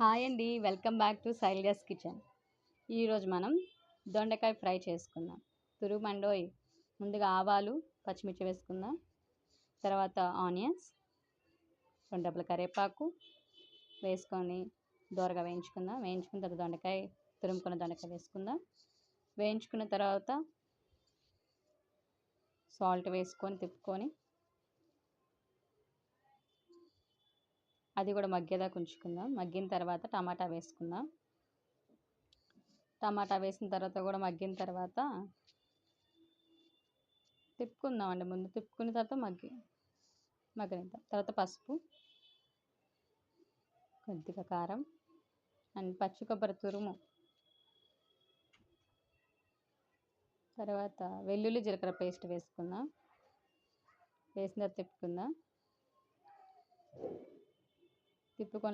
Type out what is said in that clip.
Hi అండి. Welcome back to Shailaja's kitchen. ఈరోజు మనం దొండకాయ ఫ్రై చేసుకుందాం. తురుమండోయ్ ముందుగా ఆవాలు పచ్చిమిర్చి వేసుకుందాం. తర్వాత ఆనియన్స్ రెండు డబ్బుల కరివేపాకు వేసుకొని దోరగా వేయించుకుందాం. వేయించుకున్న తర్వాత దొండకాయ తురుముకున్న దొండకాయ వేసుకుందాం. వేయించుకున్న తర్వాత సాల్ట్ వేసుకొని తిప్పుకొని అది కూడా మగ్గేదాకా ఉంచుకుందాం. మగ్గిన తర్వాత టమాటా వేసుకుందాం. టమాటా వేసిన తర్వాత కూడా మగ్గిన తర్వాత తిప్పుకుందాం అండి ముందు. తిప్పుకున్న తర్వాత మగ్గి మగ్గనిద్దాం. తర్వాత పసుపు కొద్దిగా కారం అండ్ పచ్చి కొబ్బరి తురుము. తర్వాత వెల్లుల్లి జీలకర్ర పేస్ట్ వేసుకుందాం. వేసిన తర్వాత తిప్పుకుందాం. తిప్పుకొని